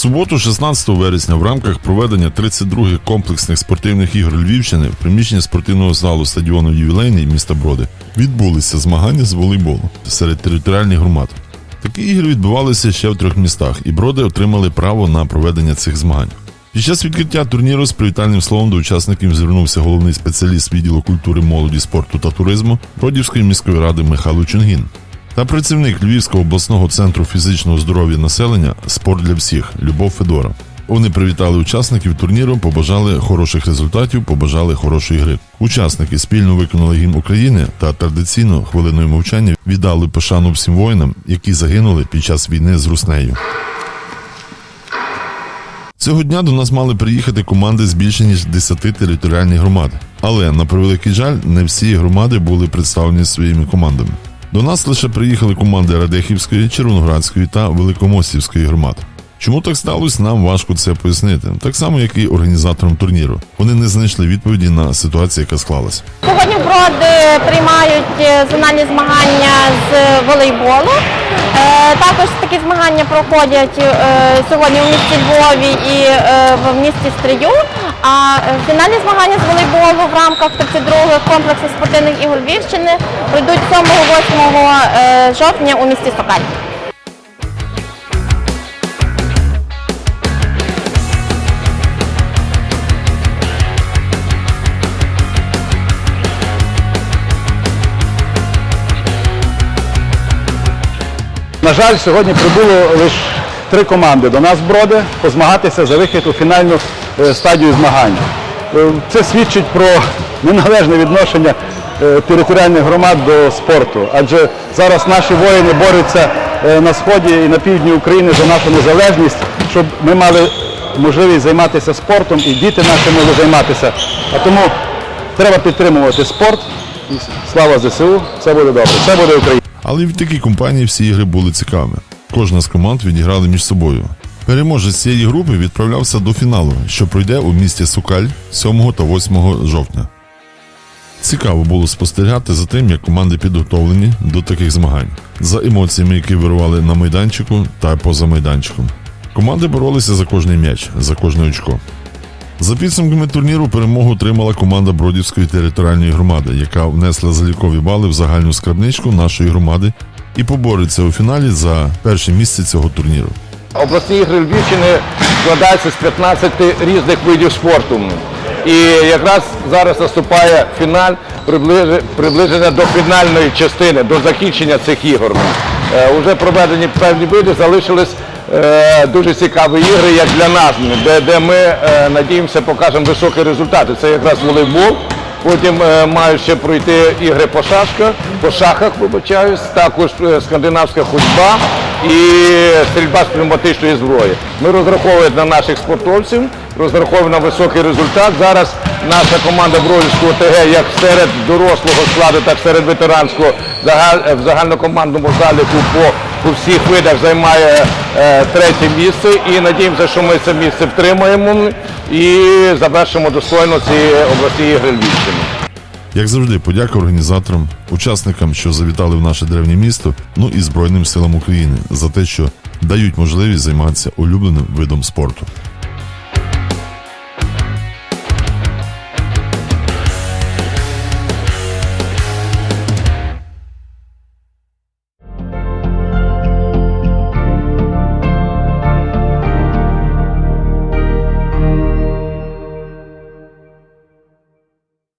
суботу, 16 вересня, в рамках проведення 32-х комплексних спортивних ігор Львівщини в приміщенні спортивного залу стадіону Ювілейний міста Броди відбулися змагання з волейболу серед територіальних громад. Такі ігри відбувалися ще в трьох містах, і броди отримали право на проведення цих змагань. Під час відкриття турніру з привітальним словом до учасників звернувся головний спеціаліст відділу культури, молоді, спорту та туризму Бродівської міської ради Михайло Чунгін та працівник Львівського обласного центру фізичного здоров'я населення Спорт для всіх Любов Федора. Вони привітали учасників турніру, побажали хороших результатів, побажали хорошої гри. Учасники спільно виконали гімн України та традиційно хвилиною мовчання віддали пошану всім воїнам, які загинули під час війни з Руснею. Цього дня до нас мали приїхати команди з більше ніж 10 територіальних громад. Але на превеликий жаль, не всі громади були представлені своїми командами. До нас лише приїхали команди Радехівської, Червоноградської та Великомостівської громад. Чому так сталося, нам важко це пояснити, так само, як і організаторам турніру. Вони не знайшли відповіді на ситуацію, яка склалася. Сьогодні Броди приймають е, зональні змагання з волейболу. Е, Також такі змагання проходять е, сьогодні у місті Львові і в місті Стрию. А фінальні змагання з волейболу в рамках 32-х комплексу спортивних ігор Львівщини пройдуть 7-8 е, жовтня у місті Сокаль. На жаль, сьогодні прибуло лише три команди до нас Броди позмагатися за вихід у фінальну е, стадію змагань. Е, Це свідчить про неналежне відношення е, територіальних громад до спорту. Адже зараз наші воїни борються на сході і на півдні України за нашу незалежність, щоб ми мали можливість займатися спортом і діти наші могли займатися. А тому треба підтримувати спорт. Слава ЗСУ, все буде добре, все буде Україна. Але і в такій компанії всі ігри були цікавими. Кожна з команд відіграли між собою. Переможець цієї групи відправлявся до фіналу, що пройде у місті Сукаль 7 та 8 жовтня. Цікаво було спостерігати за тим, як команди підготовлені до таких змагань, за емоціями, які вирували на майданчику та поза майданчиком. Команди боролися за кожний м'яч, за кожне очко. За підсумками турніру перемогу отримала команда Бродівської територіальної громади, яка внесла залікові бали в загальну скарбничку нашої громади і побореться у фіналі за перше місце цього турніру. Обласні ігри Львівщини складаються з 15 різних видів спорту. І якраз зараз наступає фіналь, приближення до фінальної частини, до закінчення цих ігор. Е, Уже проведені певні види, залишились дуже цікаві ігри, як для нас, де, де ми е, надіємося покажемо високі результати. Це якраз волейбол. Потім е, мають ще пройти ігри по шашках, по шахах, вибачаюсь, також е, скандинавська ходьба і стрільба з пневматичної зброї. Ми розраховуємо на наших спортовців, розраховуємо на високий результат. Зараз наша команда Бродівського ТГ як серед дорослого складу, так серед ветеранського в загальнокомандному заліку по, по всіх видах займає е, третє місце і надіємося, що ми це місце втримаємо і завершимо достойно ці обласні ігри Львівщини. Як завжди, подяка організаторам, учасникам, що завітали в наше древнє місто, ну і Збройним силам України за те, що дають можливість займатися улюбленим видом спорту.